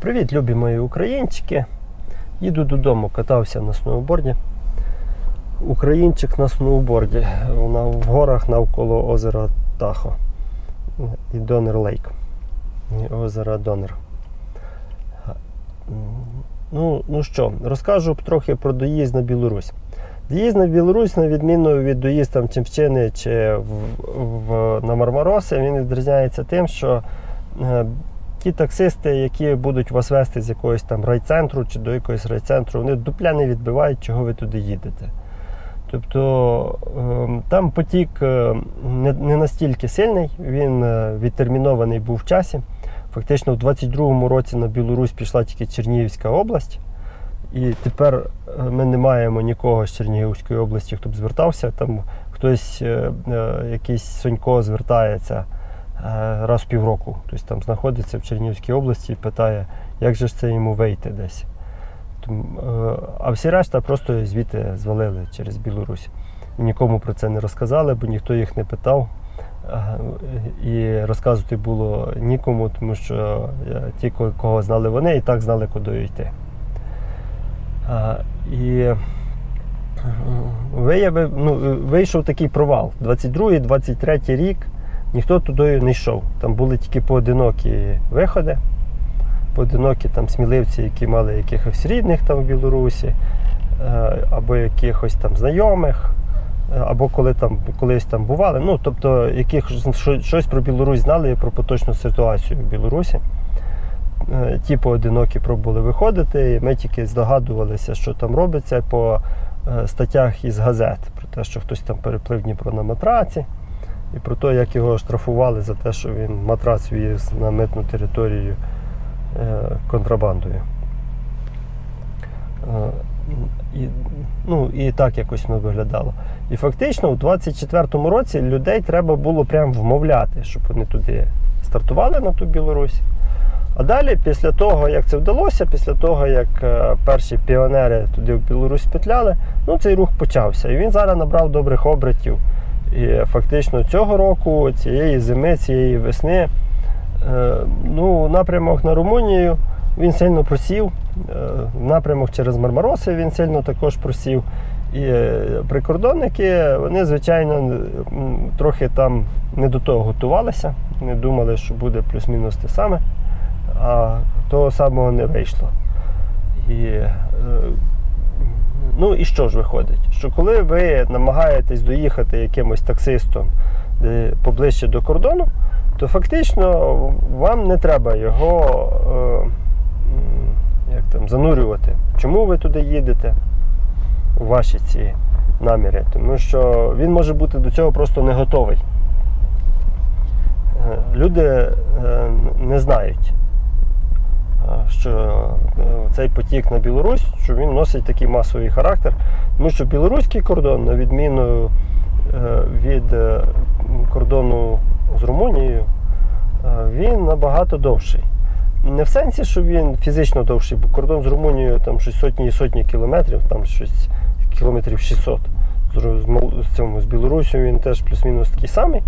Привіт, любі мої українчики. Їду додому, катався на сноуборді. Українчик на сноуборді на, в горах навколо озера Тахо і Донер Лейк. І озера Донер. Ну, ну що, розкажу трохи про доїзд на Білорусь. Доїзд на Білорусь, на відміну від доїзд там, Чемчини чи в, в, на Мармароси, він відрізняється тим, що е, ті таксисти, які будуть вас вести з якогось там райцентру чи до якогось райцентру, вони дупля не відбивають, чого ви туди їдете. Тобто е, там потік е, не, настільки сильний, він е, відтермінований був в часі. Фактично, в 22-му році на Білорусь пішла тільки Чернігівська область. І тепер е, ми не маємо нікого з Чернігівської області, хто б звертався. Там хтось, якийсь Сонько звертається раз в півроку. Тобто там знаходиться в Чернігівській області і питає, як же ж це йому вийти десь. Е, А всі решта просто звідти звалили через Білорусь. І нікому про це не розказали, бо ніхто їх не питав. Е, І розказувати було нікому, тому що е, ті, кого знали вони, і так знали, куди йти. І е, виявив, ну, вийшов такий провал. 22-23 рік ніхто туди не йшов. Там були тільки поодинокі виходи, поодинокі там сміливці, які мали якихось рідних там в Білорусі, е, або якихось там знайомих, е, або коли там колись там бували. Ну, тобто, яких щось про Білорусь знали про поточну ситуацію в Білорусі. Е, Ті поодинокі пробували виходити, і ми тільки здогадувалися, що там робиться по статтях із газет, про те, що хтось там переплив Дніпро на матраці, і про те, як його штрафували за те, що він матрац віз на митну територію е, контрабандою. Е, І, ну, і так якось воно виглядало. І фактично, у 24-му році людей треба було прям вмовляти, щоб вони туди стартували на ту Білорусь. А далі, після того, як це вдалося, після того, як е, перші піонери туди в Білорусь петляли, ну цей рух почався. І він зараз набрав добрих обертів. І фактично цього року, цієї зими, цієї весни, е, ну, напрямок на Румунію він сильно просів. Е, Напрямок через Мармароси він сильно також просів. І е, прикордонники, вони, звичайно, трохи там не до того готувалися, не думали, що буде плюс-мінус те саме, а того самого не вийшло. І, ну і що ж виходить? Що коли ви намагаєтесь доїхати якимось таксистом поближче до кордону, то фактично вам не треба його е, як там, занурювати. Чому ви туди їдете? у ваші ці наміри, тому що він може бути до цього просто не готовий. Е, Люди е, не знають, е, що е, цей потік на Білорусь, що він носить такий масовий характер, тому що білоруський кордон, на відміну е, від е, кордону з Румунією, він набагато довший. Не в сенсі, що він фізично довший, бо кордон з Румунією там щось сотні і сотні кілометрів, там щось кілометрів 600. З, з, з, з Білорусію він теж плюс-мінус такий самий.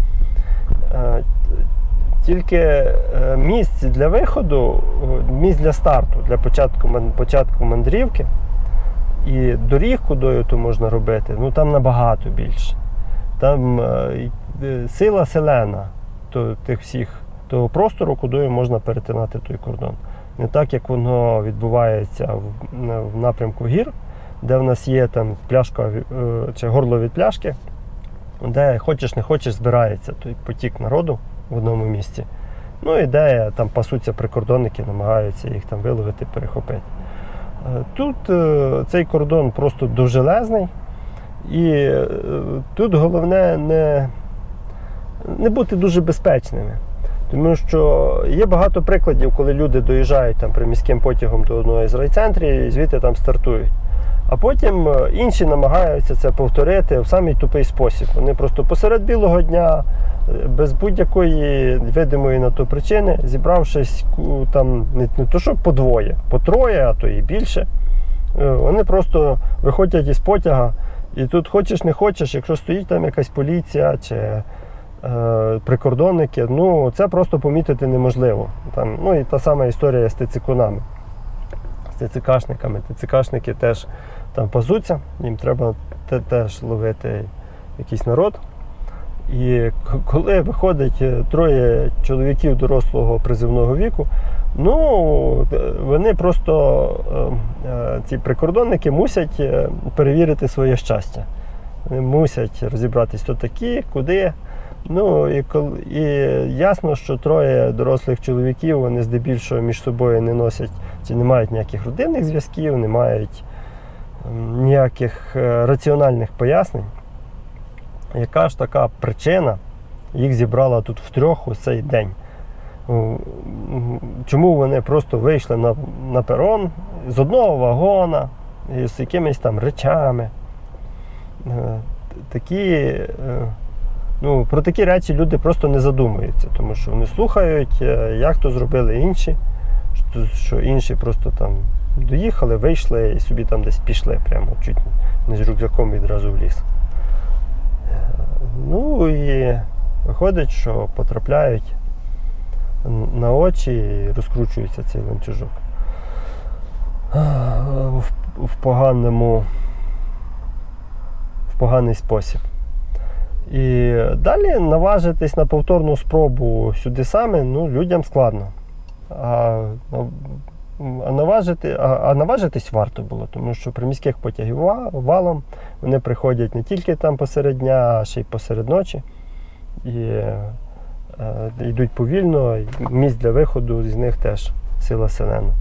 Тільки е, місць для виходу, е, місць для старту, для початку, початку мандрівки і доріг, кудою то можна робити, ну там набагато більше. Там е, сила селена то, тих всіх того простору, кудою можна перетинати той кордон. Не так, як воно відбувається в, в напрямку гір, де в нас є там пляшка чи горло від пляшки, де хочеш не хочеш збирається той потік народу в одному місці. Ну і де там пасуться прикордонники, намагаються їх там виловити, перехопити. Е, Тут е, цей кордон просто довжелезний, і е, тут головне не, не бути дуже безпечними. Тому що є багато прикладів, коли люди доїжджають там приміським потягом до одного із райцентрів і звідти там стартують. А потім інші намагаються це повторити в самий тупий спосіб. Вони просто посеред білого дня, без будь-якої видимої на то причини, зібравшись там не, не то, що по двоє, по троє, а то і більше. е, Вони просто виходять із потяга, і тут хочеш не хочеш, якщо стоїть там якась поліція чи е, прикордонники, ну це просто помітити неможливо. Там, ну і та сама історія з ТЦКунами, з ТЦКшниками. ТЦКшники теж там пазуться, їм треба теж ловити якийсь народ. І коли виходить е, троє чоловіків дорослого призивного віку, ну е, вони просто е, е, ці прикордонники мусять перевірити своє щастя. Вони мусять розібратись, хто такі, куди. Ну і кол- і ясно, що троє дорослих чоловіків вони здебільшого між собою не носять чи не мають ніяких родинних зв'язків, не мають ем, ніяких раціональних пояснень. Яка ж така причина їх зібрала тут втрьох у цей день? Чому вони просто вийшли на, на перон з одного вагона, з якимись там речами? Е, Такі, е, ну, про такі речі люди просто не задумуються, тому що вони слухають, е, як то зробили інші, що інші просто там доїхали, вийшли і собі там десь пішли, прямо чуть не з рюкзаком відразу в ліс. Ну і виходить, що потрапляють на очі і розкручується цей ланцюжок. В, поганому в поганий спосіб. І далі наважитись на повторну спробу сюди саме ну, людям складно. А, а, наважити, а, а наважитись варто було, тому що приміських потягів валом вони приходять не тільки там посеред дня, а ще й посеред ночі. І е, йдуть повільно, місць для виходу з них теж сила селена.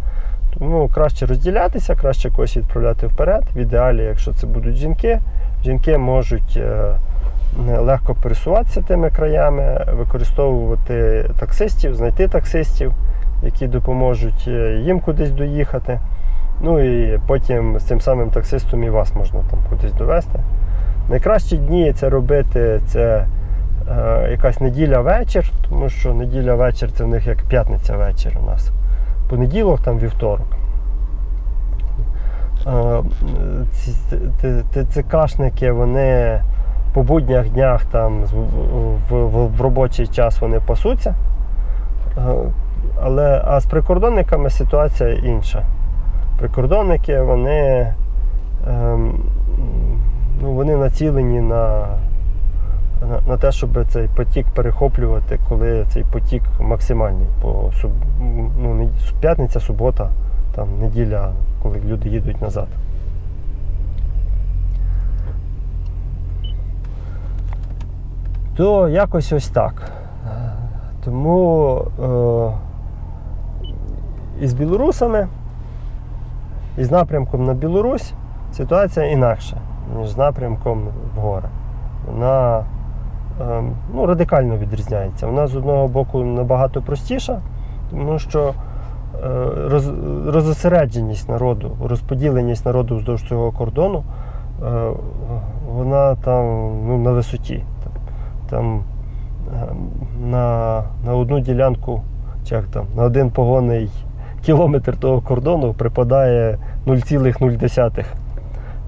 Тому краще розділятися, краще когось відправляти вперед. В ідеалі, якщо це будуть жінки, жінки можуть е, легко пересуватися тими краями, використовувати таксистів, знайти таксистів, які допоможуть е, їм кудись доїхати. Ну і потім з цим самим таксистом і вас можна там кудись довести. Найкращі дні це робити це е, якась неділя вечір, тому що неділя вечір це в них як п'ятниця вечір у нас. Понеділок, там вівторок. Е, ТЦКшники, вони по буднях днях там в, в, в робочий час вони пасуться. Але а з прикордонниками ситуація інша. Прикордонники вони, ем, ну, вони націлені на, на, на те, щоб цей потік перехоплювати, коли цей потік максимальний. По суб, ну, п'ятниця, субота, там, неділя, коли люди їдуть назад. То якось ось так. Тому е, із білорусами, із напрямком на Білорусь ситуація інакша, ніж з напрямком в гори. Вона е, ну, радикально відрізняється. Вона з одного боку набагато простіша, тому що е, роз, розосередженість народу, розподіленість народу вздовж цього кордону, е, вона там ну, на висоті. Там, на, на одну ділянку, як там, на один погонний кілометр того кордону припадає 0,0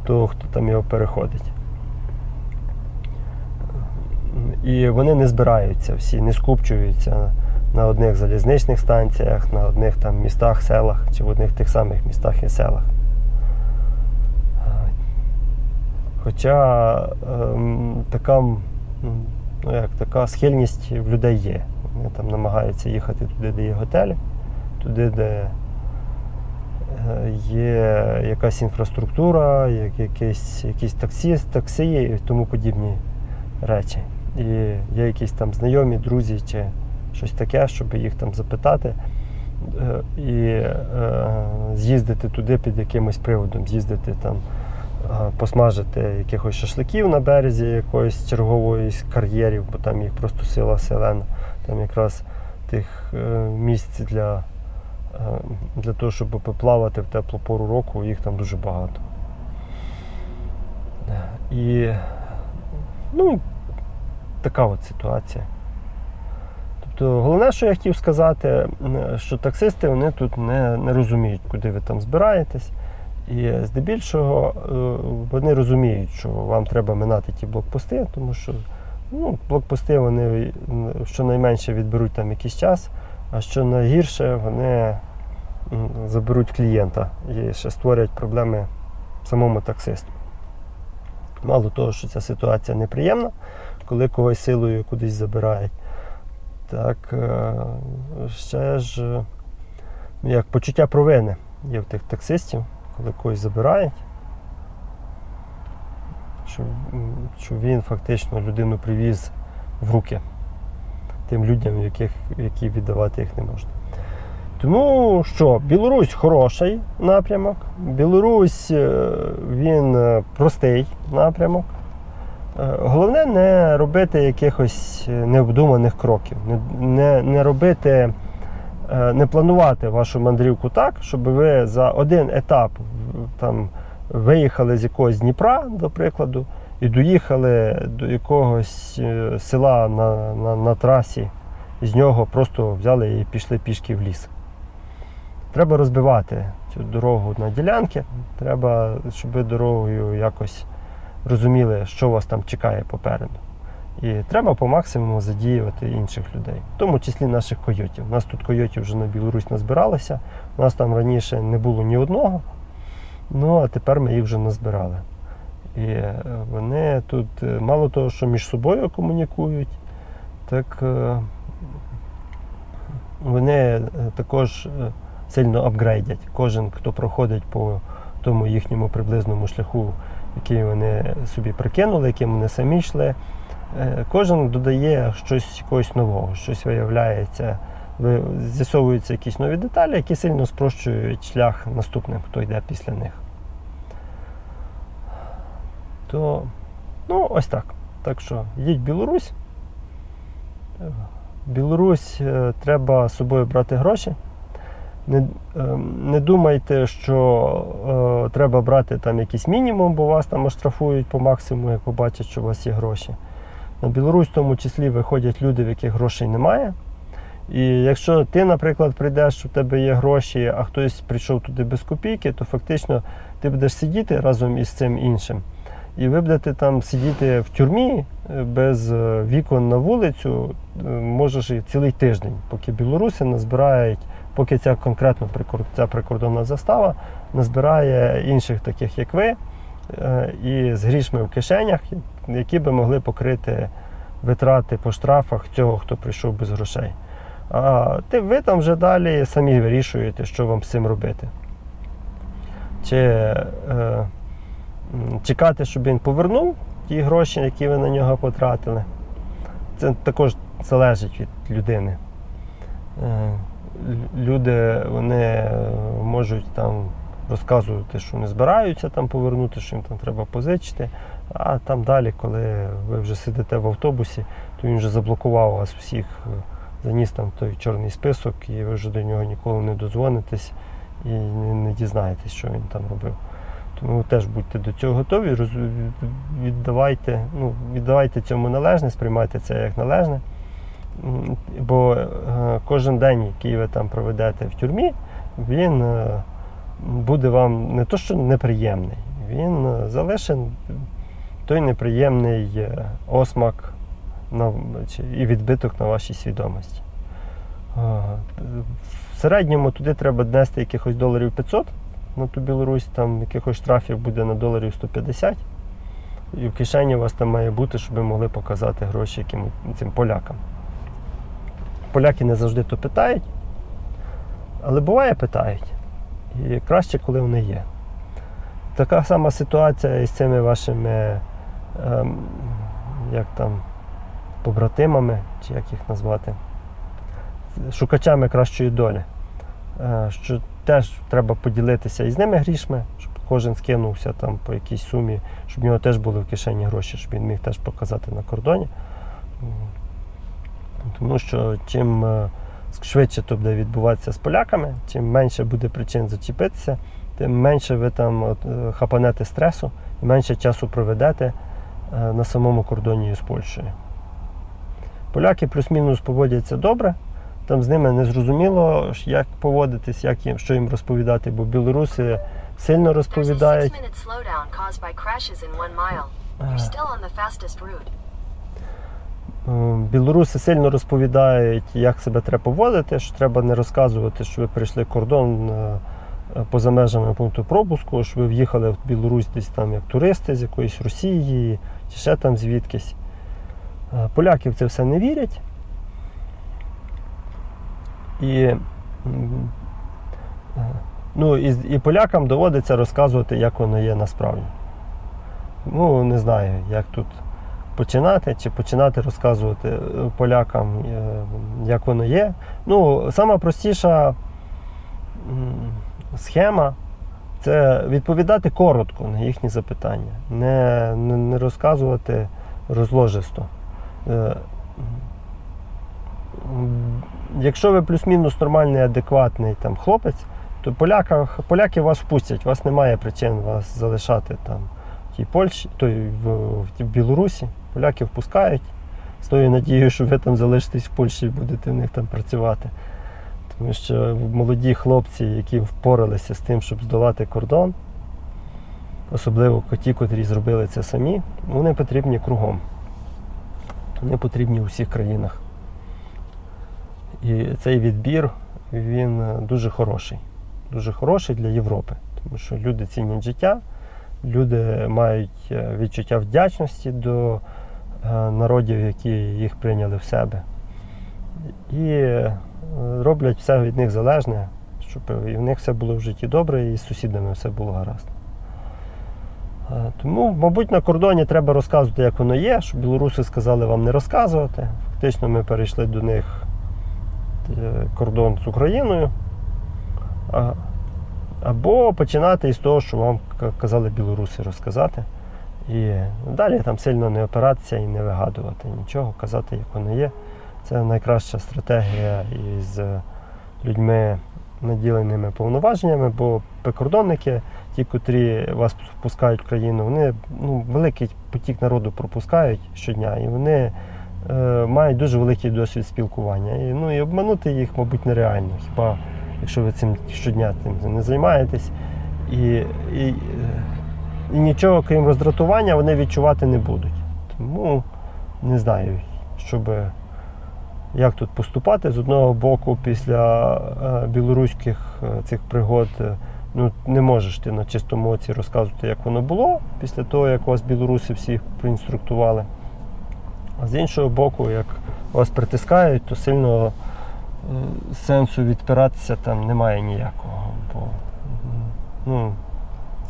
того, хто там його переходить. І вони не збираються всі, не скупчуються на одних залізничних станціях, на одних там містах, селах чи в одних тих самих містах і селах. Хоча ем, така, ну, як, така схильність в людей є. Вони там намагаються їхати туди, де є готелі, туди, де е, є якась інфраструктура, як якісь, таксі, таксі і тому подібні речі. І є якісь там знайомі, друзі чи щось таке, щоб їх там запитати е, і е, з'їздити туди під якимось приводом, з'їздити там, посмажити якихось шашликів на березі якоїсь чергової з кар'єрів, бо там їх просто сила селена. Там якраз тих е, місць для, е, для того, щоб поплавати в теплу пору року, їх там дуже багато. І ну, така от ситуація. Тобто, головне, що я хотів сказати, що таксисти вони тут не, не розуміють, куди ви там збираєтесь. І здебільшого е, вони розуміють, що вам треба минати ті блокпости, тому що Ну, блокпости вони щонайменше відберуть там якийсь час, а що найгірше, вони заберуть клієнта і ще створять проблеми самому таксисту. Мало того, що ця ситуація неприємна, коли когось силою кудись забирають. Так е, ще ж е, як почуття провини є в тих таксистів, коли когось забирають. Що, що він фактично людину привіз в руки тим людям, яких, які віддавати їх не можна. Тому що Білорусь хороший напрямок, Білорусь е, він е, простий напрямок. Е, Головне не робити якихось необдуманих кроків, не, не, не робити, не планувати вашу мандрівку так, щоб ви за один етап там, виїхали з якогось Дніпра, до прикладу, і доїхали до якогось е, села на, на, на трасі, з нього просто взяли і пішли пішки в ліс. Треба розбивати цю дорогу на ділянки. Треба, щоб ви дорогою якось розуміли, що вас там чекає попереду. І треба по максимуму задіювати інших людей, в тому числі наших койотів. У нас тут койотів вже на Білорусь назбиралося. У нас там раніше не було ні одного, ну а тепер ми їх вже назбирали. І е, вони тут е, мало того, що між собою комунікують, так е, вони також сильно апгрейдять. Кожен, хто проходить по тому їхньому приблизному шляху, який вони собі прикинули, яким вони самі йшли, кожен додає щось якогось нового, щось виявляється, з'ясовуються якісь нові деталі, які сильно спрощують шлях наступним, хто йде після них. То, ну, ось так. Так що їдь в Білорусь. Е, Білорусь е, треба з собою брати гроші. Не, е, не думайте, що е, треба брати там якийсь мінімум, бо вас там оштрафують по максимуму, як побачать, що у вас є гроші. На Білорусь в тому числі виходять люди, в яких грошей немає. І якщо ти, наприклад, прийдеш, у тебе є гроші, а хтось прийшов туди без копійки, то фактично ти будеш сидіти разом із цим іншим. І ви будете там сидіти в тюрмі е, без е, вікон на вулицю, е, можеш і цілий тиждень, поки білоруси назбирають, поки ця конкретно ця прикордонна застава назбирає інших таких, як ви, і з грішми в кишенях, які би могли покрити витрати по штрафах цього, хто прийшов без грошей. А ви там вже далі самі вирішуєте, що вам з цим робити. Чи е, чекати, щоб він повернув ті гроші, які ви на нього потратили. Це також залежить від людини. Е, Люди вони е, можуть там розказувати, що не збираються там повернути, що їм там треба позичити. А там далі, коли ви вже сидите в автобусі, то він вже заблокував вас всіх, е, заніс там той чорний список, і ви вже до нього ніколи не додзвонитесь і не, дізнаєтесь, що він там робив. Тому теж будьте до цього готові, віддавайте, ну, віддавайте цьому належне, сприймайте це як належне. Бо е, кожен день, який ви там проведете в тюрмі, він е, буде вам не то, що неприємний, він залишить той неприємний е, осмак на, і відбиток на вашій свідомості. В середньому туди треба днести якихось доларів 500 на ту Білорусь, там якихось штрафів буде на доларів 150. І в кишені у вас там має бути, щоб ви могли показати гроші яким, цим полякам. Поляки не завжди то питають, але буває питають. І краще, коли вони є. Така сама ситуація із цими вашими ем, як там, побратимами, чи як їх назвати, шукачами кращої долі. Е, що теж треба поділитися із ними грішми, щоб кожен скинувся там по якійсь сумі, щоб в нього теж були в кишені гроші, щоб він міг теж показати на кордоні. Тому що чим е, швидше то буде відбуватися з поляками, чим менше буде причин зачепитися, тим менше ви там от, е, хапанете стресу і менше часу проведете е, на самому кордоні з Польщею. Поляки плюс-мінус поводяться добре. Там з ними не зрозуміло, як поводитись, як їм, що їм розповідати, бо білоруси сильно розповідають. Білоруси сильно розповідають, як себе треба поводити, що треба не розказувати, що ви перейшли кордон е, е, поза межами пункту пропуску, що ви в'їхали в Білорусь десь там як туристи з якоїсь Росії чи ще там звідкись. Е, Поляки в це все не вірять. І, е, ну, і, і полякам доводиться розказувати, як воно є насправді. Ну, не знаю, як тут починати, чи починати розказувати е, полякам, е, як воно є. Ну, сама простіша схема це відповідати коротко на їхні запитання, не, не, розказувати розложисто. Е, Якщо ви плюс-мінус нормальний, адекватний там, хлопець, то поляках, поляки вас впустять, у вас немає причин вас залишати там в тій Польщі, той в, в Білорусі. Поляки впускають з тою надією, що ви там залишитесь в Польщі і будете в них там працювати. Тому що молоді хлопці, які впоралися з тим, щоб здолати кордон, особливо ті, котрі зробили це самі, вони потрібні кругом. Вони потрібні у всіх країнах. І цей відбір він е, дуже хороший. Дуже хороший для Європи. Тому що люди цінять життя, люди мають е, відчуття вдячності до е, народів, які їх прийняли в себе. І е, роблять все від них залежне, щоб і в них все було в житті добре, і з сусідами все було гаразд. Тому, мабуть, на кордоні треба розказувати, як воно є, щоб білоруси сказали вам не розказувати. Фактично ми перейшли до них кордон з Україною. Або починати із того, що вам казали білоруси розказати. І далі там сильно не опиратися і не вигадувати нічого, казати, як воно є. Це найкраща стратегія із е, людьми, наділеними повноваженнями, бо прикордонники, ті, котрі вас впускають в країну, вони ну, великий потік народу пропускають щодня, і вони е, мають дуже великий досвід спілкування. І, ну, і обманути їх, мабуть, нереально. Хіба якщо ви цим щодня цим не займаєтесь. І, і, і нічого, крім роздратування, вони відчувати не будуть. Тому не знаю, щоб як тут поступати. З одного боку, після е, білоруських е, цих пригод е, ну, не можеш ти на чистому оці розказувати, як воно було, після того, як вас білоруси всіх проінструктували. А з іншого боку, як вас притискають, то сильно сенсу відпиратися там немає ніякого. Бо ну,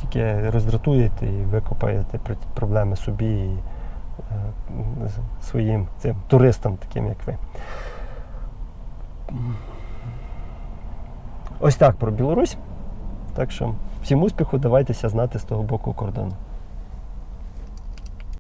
тільки роздратуєте і викопаєте проблеми собі і е, своїм цим туристам, таким як ви. Ось так про Білорусь. Так що всім успіху, давайтеся знати з того боку кордону.